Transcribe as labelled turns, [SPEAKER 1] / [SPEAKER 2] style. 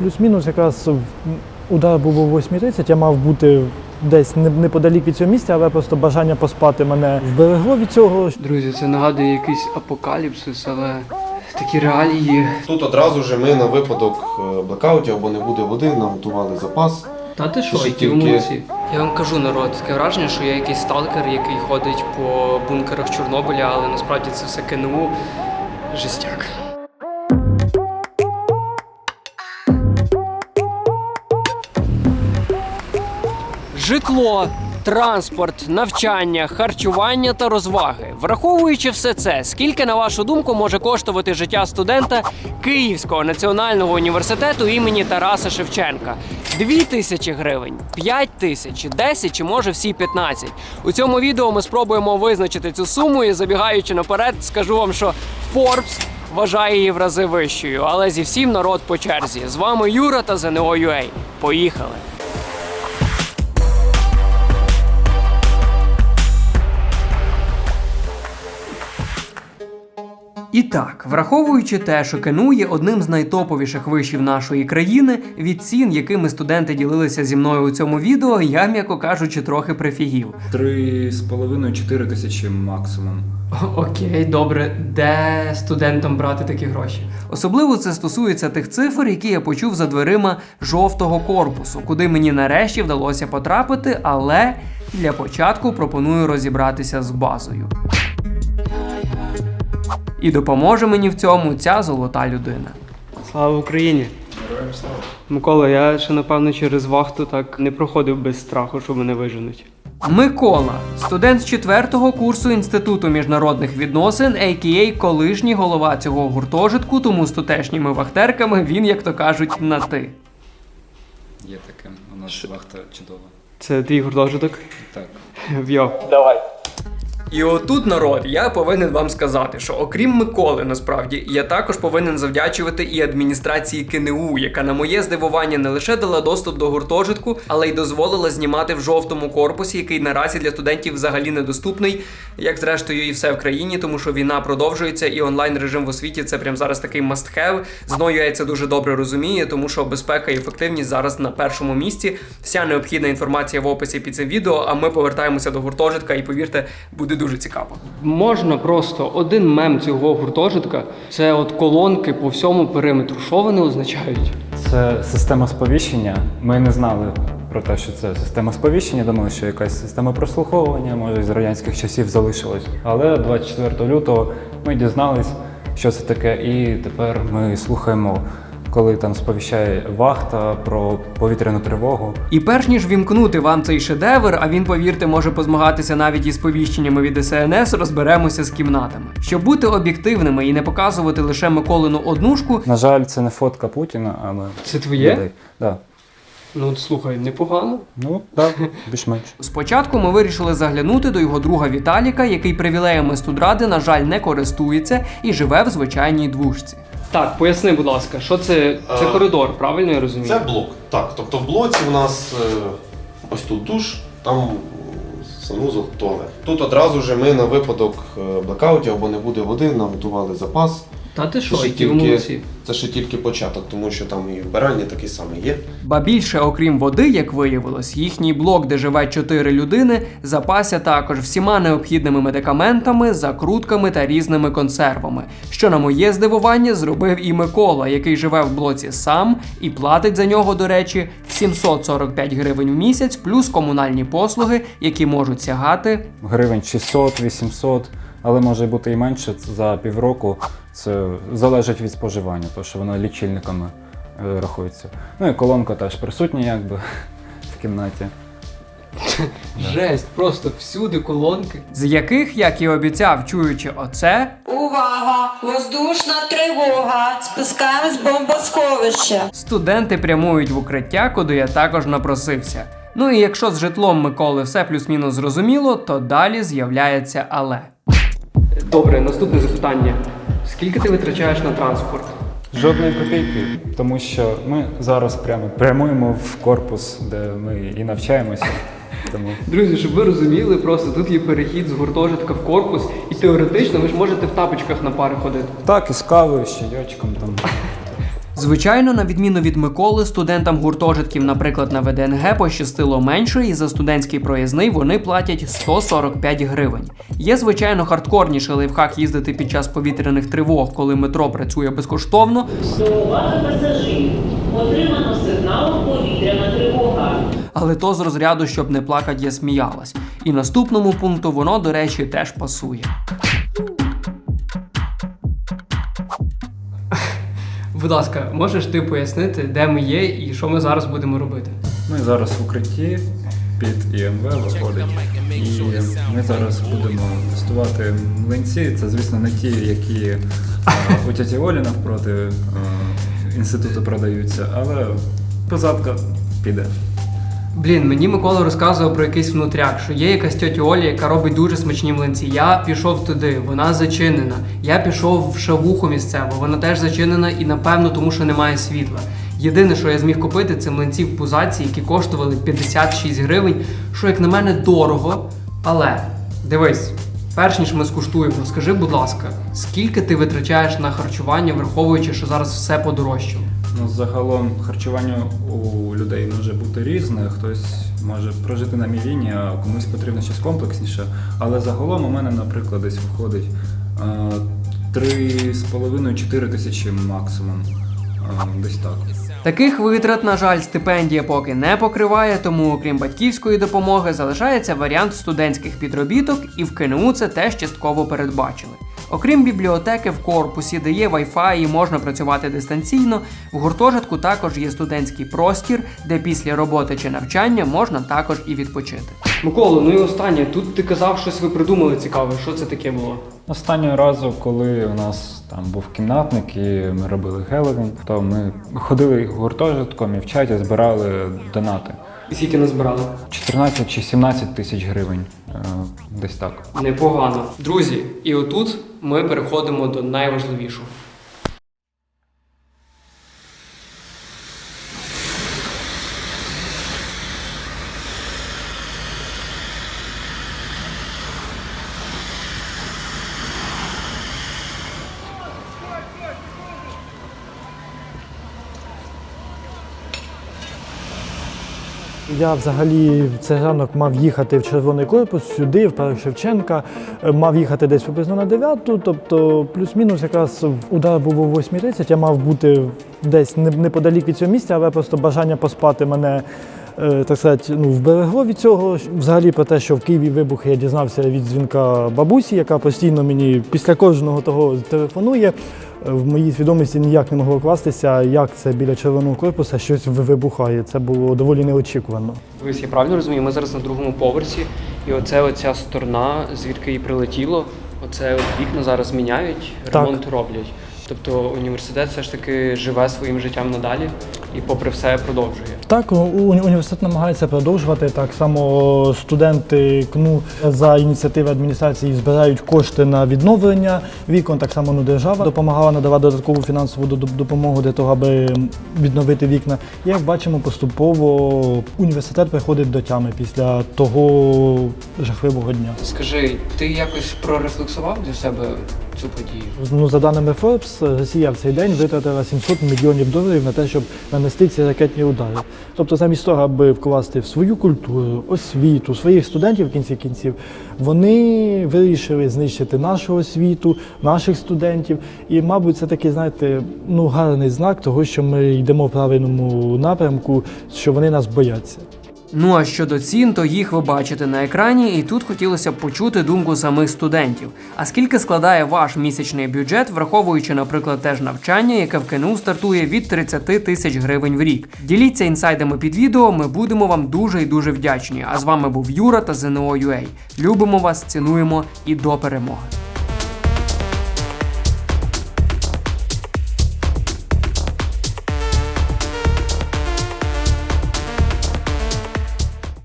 [SPEAKER 1] Плюс-мінус якраз удар був о 8.30, я мав бути десь неподалік від цього місця, але просто бажання поспати мене вберегло від цього.
[SPEAKER 2] Друзі, це нагадує якийсь апокаліпсис, але такі реалії.
[SPEAKER 3] Тут одразу ж ми на випадок е, блекаутів або не буде води, наготували запас.
[SPEAKER 2] Та ти що, які молодці. Я вам кажу, народ, таке враження, що я якийсь сталкер, який ходить по бункерах Чорнобиля, але насправді це все КНУ. Жестяк. Житло, транспорт, навчання, харчування та розваги. Враховуючи все це, скільки, на вашу думку, може коштувати життя студента Київського національного університету імені Тараса Шевченка? Дві тисячі гривень, п'ять тисяч, десять чи може всі 15. У цьому відео ми спробуємо визначити цю суму і забігаючи наперед, скажу вам, що Forbes вважає її в рази вищою, але зі всім народ по черзі. З вами Юра та ЗНО.UA. Поїхали! І так, враховуючи те, що КНУ є одним з найтоповіших вишів нашої країни, від цін, якими студенти ділилися зі мною у цьому відео, я, м'яко кажучи, трохи прифігів.
[SPEAKER 4] Три з половиною чотири тисячі максимум.
[SPEAKER 2] Окей, добре, де студентам брати такі гроші? Особливо це стосується тих цифр, які я почув за дверима жовтого корпусу, куди мені нарешті вдалося потрапити, але для початку пропоную розібратися з базою. І допоможе мені в цьому ця золота людина. Слава Україні! Микола, я ще напевно через вахту так не проходив без страху, що мене виженуть. Микола, студент з четвертого курсу Інституту міжнародних відносин, а.к.а. колишній голова цього гуртожитку, тому з тутешніми вахтерками він, як то кажуть, на ти.
[SPEAKER 4] Є таке. У нас вахта чудова.
[SPEAKER 2] Це твій гуртожиток?
[SPEAKER 4] Так.
[SPEAKER 2] Вйо. Давай. І отут, народ, я повинен вам сказати, що окрім Миколи, насправді, я також повинен завдячувати і адміністрації КНУ, яка на моє здивування не лише дала доступ до гуртожитку, але й дозволила знімати в жовтому корпусі, який наразі для студентів взагалі недоступний, як зрештою і все в країні, тому що війна продовжується, і онлайн режим в освіті це прям зараз такий must-have. Зною я це дуже добре розуміє, тому що безпека і ефективність зараз на першому місці. Вся необхідна інформація в описі під цим відео. А ми повертаємося до гуртожитка, і повірте, буде дуже цікаво. Можна просто один мем цього гуртожитка це от колонки по всьому периметру. Що вони означають?
[SPEAKER 4] Це система сповіщення. Ми не знали про те, що це система сповіщення. Думали, що якась система прослуховування, може, з радянських часів залишилась. Але 24 лютого ми дізнались, що це таке, і тепер ми слухаємо, коли там сповіщає вахта про повітряну тривогу.
[SPEAKER 2] І перш ніж вімкнути вам цей шедевр, а він, повірте, може позмагатися навіть із сповіщеннями від СНС, розберемося з кімнатами. Щоб бути об'єктивними і не показувати лише Миколину однушку.
[SPEAKER 4] На жаль, це не фотка Путіна, але
[SPEAKER 2] Це твоє?
[SPEAKER 4] людей. Да.
[SPEAKER 2] Ну слухай, непогано.
[SPEAKER 4] Ну, так, більш-менш.
[SPEAKER 2] Спочатку ми вирішили заглянути до його друга Віталіка, який привілеями студради, на жаль, не користується і живе в звичайній двушці. Так, поясни, будь ласка, що це?
[SPEAKER 3] Це
[SPEAKER 2] коридор, правильно я розумію?
[SPEAKER 3] Це блок. Так, тобто в блоці у нас е, ось тут душ, там санузел, туалет. Тут одразу ж ми на випадок е, блекаутів або не буде води, нам готували запас.
[SPEAKER 2] Та ти що, які ви молодці.
[SPEAKER 3] це ще тільки початок, тому що там і вбиральня такий самий є.
[SPEAKER 2] Ба більше, окрім води, як виявилось, їхній блок, де живе чотири людини, запася також всіма необхідними медикаментами, закрутками та різними консервами. Що на моє здивування зробив і Микола, який живе в блоці сам і платить за нього, до речі, 745 гривень в місяць, плюс комунальні послуги, які можуть сягати.
[SPEAKER 4] гривень 600-800, але може бути і менше за півроку. Це залежить від споживання, тому що воно лічильниками е, рахується. Ну і колонка теж присутня якби в кімнаті.
[SPEAKER 2] Жесть, просто всюди колонки. З яких, як і обіцяв, чуючи оце,
[SPEAKER 5] Увага! Воздушна тривога! Спускаємо з бомбосховища.
[SPEAKER 2] Студенти прямують в укриття, куди я також напросився. Ну і якщо з житлом Миколи все плюс-мінус зрозуміло, то далі з'являється але. Добре, наступне запитання. Скільки ти витрачаєш на транспорт?
[SPEAKER 4] Жодної копійки, тому що ми зараз прямо прямуємо в корпус, де ми і навчаємося. Тому
[SPEAKER 2] Друзі, щоб ви розуміли, просто тут є перехід з гуртожитка в корпус, і теоретично ви ж можете в тапочках на пари ходити.
[SPEAKER 4] так, і з кавою, з чайочком там.
[SPEAKER 2] Звичайно, на відміну від Миколи, студентам гуртожитків, наприклад, на ВДНГ пощастило менше, і за студентський проїзний вони платять 145 гривень. Є, звичайно, хардкорніший лайфхак їздити під час повітряних тривог, коли метро працює безкоштовно.
[SPEAKER 6] Увага пасажирів! Отримано сигнал повітряна тривога.
[SPEAKER 2] Але то з розряду, щоб не плакать, я сміялась. І наступному пункту воно, до речі, теж пасує. Будь ласка, можеш ти пояснити, де ми є і що ми зараз будемо робити?
[SPEAKER 4] Ми зараз в укритті під ІМВ виходить. І ми зараз будемо тестувати млинці. Це, звісно, не ті, які е, у тяті Олі навпроти е, інституту продаються, але позадка піде.
[SPEAKER 2] Блін, мені Микола розказував про якийсь внутряк, що є якась тьотя Оля, яка робить дуже смачні млинці. Я пішов туди, вона зачинена. Я пішов в шавуху місцеву, вона теж зачинена і напевно тому, що немає світла. Єдине, що я зміг купити, це млинці в пузаці, які коштували 56 гривень, що як на мене дорого. Але дивись, перш ніж ми скуштуємо, скажи, будь ласка, скільки ти витрачаєш на харчування, враховуючи, що зараз все подорожчало?
[SPEAKER 4] Ну, загалом харчування у людей бути різне. Хтось може прожити на мівіні, а комусь потрібно щось комплексніше. Але загалом у мене, наприклад, десь виходить е, 3,5-4 тисячі максимум. Е, Десь так.
[SPEAKER 2] Таких витрат, на жаль, стипендія поки не покриває, тому окрім батьківської допомоги залишається варіант студентських підробіток, і в КНУ це теж частково передбачили. Окрім бібліотеки в корпусі, де є Wi-Fi і можна працювати дистанційно, в гуртожитку також є студентський простір, де після роботи чи навчання можна також і відпочити. Микола, ну і останнє, тут ти казав, щось ви придумали цікаве. Що це таке було?
[SPEAKER 4] Останнього разу, коли у нас там був кімнатник і ми робили Геловін, то ми ходили гуртожитком і в чаті збирали донати.
[SPEAKER 2] І скільки назбирали?
[SPEAKER 4] 14 чи 17 тисяч гривень. е, Десь так.
[SPEAKER 2] Непогано. Друзі, і отут ми переходимо до найважливішого.
[SPEAKER 1] Я взагалі в цей ранок мав їхати в червоний корпус сюди, в парк Шевченка. Е, Мав їхати десь приблизно на 9, тобто плюс-мінус якраз удар був о 8.30, я мав бути десь неподалік від цього місця, але просто бажання поспати мене. е, Так сказати, ну, вберегло від цього. Взагалі про те, що в Києві вибух, я дізнався від дзвінка бабусі, яка постійно мені після кожного того телефонує. В моїй свідомості ніяк не могло вкластися, як це біля червоного корпуса щось вибухає. Це було доволі неочікувано.
[SPEAKER 2] Дивись, я правильно розумію, ми зараз на другому поверсі, і оце оця сторона, звідки і прилетіло, оце от вікна зараз міняють, ремонт роблять. Тобто університет все ж таки живе своїм життям надалі і попри все продовжує.
[SPEAKER 1] Так, у- у- університет намагається продовжувати. Так само студенти КНУ за ініціативи адміністрації збирають кошти на відновлення вікон. Так само ну, держава допомагала надавати додаткову фінансову допомогу для того, аби відновити вікна. І, як бачимо, поступово університет приходить до тями після того жахливого дня.
[SPEAKER 2] Скажи, ти якось прорефлексував для себе цю подію?
[SPEAKER 1] Ну, за даними Forbes, Росія в цей день витратила 700 мільйонів доларів на те, щоб нанести ці ракетні удари. Тобто, замість того, аби вкласти в свою культуру, освіту, своїх студентів в кінці кінців, вони вирішили знищити нашу освіту, наших студентів. І, мабуть, це такий, знаєте, ну гарний знак того, що ми йдемо в правильному напрямку, що вони нас бояться.
[SPEAKER 2] Ну а щодо цін, то їх ви бачите на екрані, і тут хотілося б почути думку самих студентів. А скільки складає ваш місячний бюджет, враховуючи, наприклад, теж навчання, яке в КНУ стартує від 30 тисяч гривень в рік? Діліться інсайдами під відео. Ми будемо вам дуже і дуже вдячні. А з вами був Юра та ЗНО.UA. Любимо вас, цінуємо і до перемоги.